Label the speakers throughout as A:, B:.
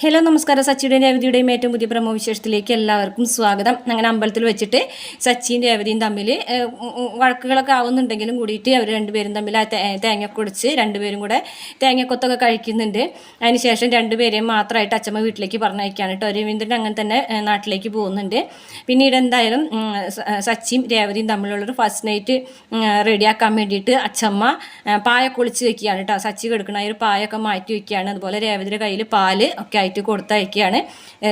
A: Hello നമസ്കാരം. സച്ചിയുടെയും രേവതിയുടെയും ഏറ്റവും പുതിയ പ്രമോ വിശേഷത്തിലേക്ക് എല്ലാവർക്കും സ്വാഗതം. അങ്ങനെ അമ്പലത്തിൽ വെച്ചിട്ട് സച്ചിയും രേവതിയും തമ്മിൽ വഴക്കുകളൊക്കെ ആവുന്നുണ്ടെങ്കിലും കൂടിയിട്ട് അവർ രണ്ടുപേരും തമ്മിൽ ആ തേ- തേങ്ങ കുടിച്ച് രണ്ടുപേരും കൂടെ തേങ്ങക്കൊത്തൊക്കെ കഴിക്കുന്നുണ്ട്. അതിനുശേഷം രണ്ടുപേരെയും മാത്രമായിട്ട് അച്ഛമ്മ വീട്ടിലേക്ക് പറഞ്ഞയക്കാണ് കേട്ടോ. രവീന്ദ്രൻ അങ്ങനെ തന്നെ നാട്ടിലേക്ക് പോകുന്നുണ്ട്. പിന്നീട് എന്തായാലും സച്ചിയും രേവതിയും തമ്മിലുള്ളൊരു ഫസ്റ്റ് നൈറ്റ് റെഡിയാക്കാൻ വേണ്ടിയിട്ട് അച്ഛമ്മ പായ കൊളിച്ച് വെക്കുകയാണ് കേട്ടോ. സച്ചി കെടുക്കണ ഒരു പായൊക്കെ മാറ്റി വെക്കുകയാണ്. അതുപോലെ രേവതിയുടെ കയ്യിൽ പാൽ ഒക്കെ ആയിട്ട് കൊടുത്തയക്കുകയാണ്.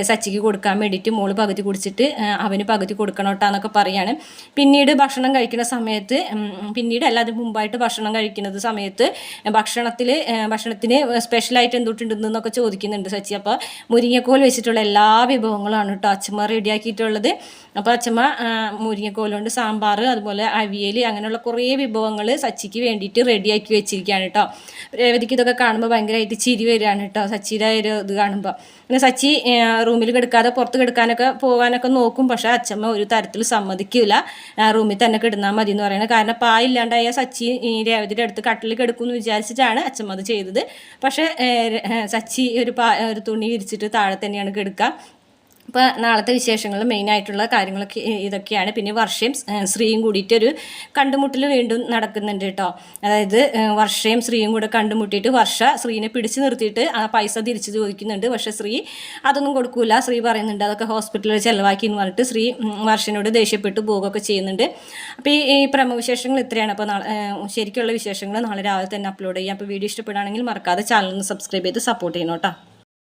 A: സച്ചിക്ക് കൊടുക്കാൻ വേണ്ടിയിട്ട് മോൾ പകുതി കുടിച്ചിട്ട് അവന് പകുതി കൊടുക്കണം കേട്ടാന്നൊക്കെ പറയാണ്. പിന്നീട് ഭക്ഷണം കഴിക്കുന്ന സമയത്ത് പിന്നീട് അല്ലാതെ മുമ്പായിട്ട് ഭക്ഷണം കഴിക്കുന്നത് സമയത്ത് ഭക്ഷണത്തിൽ ഭക്ഷണത്തിന് സ്പെഷ്യലായിട്ട് എന്തുട്ടുണ്ടെന്നൊക്കെ ചോദിക്കുന്നുണ്ട് സച്ചി. അപ്പോൾ മുരിങ്ങക്കോൽ വെച്ചിട്ടുള്ള എല്ലാ വിഭവങ്ങളാണ് കേട്ടോ അച്ഛമ്മ റെഡിയാക്കിയിട്ടുള്ളത്. അപ്പോൾ അച്ഛമ്മ മുരിങ്ങക്കോൽ കൊണ്ട് സാമ്പാർ അതുപോലെ അവിയൽ അങ്ങനെയുള്ള കുറേ വിഭവങ്ങൾ സച്ചിക്ക് വേണ്ടിയിട്ട് റെഡിയാക്കി വെച്ചിരിക്കുകയാണ് കേട്ടോ രേവതിക്ക് ഇതൊക്കെ കാണുമ്പോൾ ഭയങ്കരമായിട്ട് ചിരി വരികയാണ് കേട്ടോ സച്ചിയുടെ ഒരു ഇത് കാണുമ്പോൾ പിന്നെ സച്ചി റൂമിൽ കിടക്കാതെ പുറത്ത് കിടക്കാനൊക്കെ പോകാനൊക്കെ നോക്കും. പക്ഷേ അച്ഛമ്മ ഒരു തരത്തിൽ സമ്മതിക്കില്ല റൂമിൽ തന്നെ കിടന്നാൽ മതി എന്ന് പറയുന്നത്. കാരണം പായില്ലാണ്ടായ സച്ചി ഈ രേവതിയുടെ അടുത്ത് കട്ടിൽ കിടക്കുമെന്ന് വിചാരിച്ചിട്ടാണ് അച്ഛമ്മ അത് ചെയ്തത്. പക്ഷേ സച്ചി ഒരു പാ ഒരു തുണി വിരിച്ചിട്ട് താഴെ തന്നെയാണ് കിടക്കുക. അപ്പോൾ നാളത്തെ വിശേഷങ്ങൾ മെയിനായിട്ടുള്ള കാര്യങ്ങളൊക്കെ ഇതൊക്കെയാണ്. പിന്നെ വർഷയും ശ്രീയും കൂടിയിട്ടൊരു കണ്ടുമുട്ടൽ വീണ്ടും നടക്കുന്നുണ്ട് കേട്ടോ അതായത് വർഷയും ശ്രീയും കൂടെ കണ്ടുമുട്ടിയിട്ട് വർഷ ശ്രീനെ പിടിച്ചു നിർത്തിയിട്ട് ആ പൈസ തിരിച്ചു ചോദിക്കുന്നുണ്ട്. പക്ഷേ ശ്രീ അതൊന്നും കൊടുക്കൂല. ശ്രീ പറയുന്നുണ്ട് അതൊക്കെ ഹോസ്പിറ്റലിൽ ചിലവാക്കി എന്ന് പറഞ്ഞിട്ട് ശ്രീ വർഷനോട് ദേഷ്യപ്പെട്ട് പോവുകയൊക്കെ ചെയ്യുന്നുണ്ട്. അപ്പോൾ ഈ പ്രമവിശേഷങ്ങൾ ഇത്രയാണ്. അപ്പോൾ നാളെ ശരിക്കുള്ള വിശേഷങ്ങൾ നാളെ രാവിലെ തന്നെ അപ്ലോഡ് ചെയ്യാം. അപ്പോൾ വീഡിയോ ഇഷ്ടപ്പെടുകയാണെങ്കിൽ മറക്കാതെ ചാനൽ ഒന്ന് സബ്സ്ക്രൈബ് ചെയ്ത് സപ്പോർട്ട് ചെയ്യണം കേട്ടോ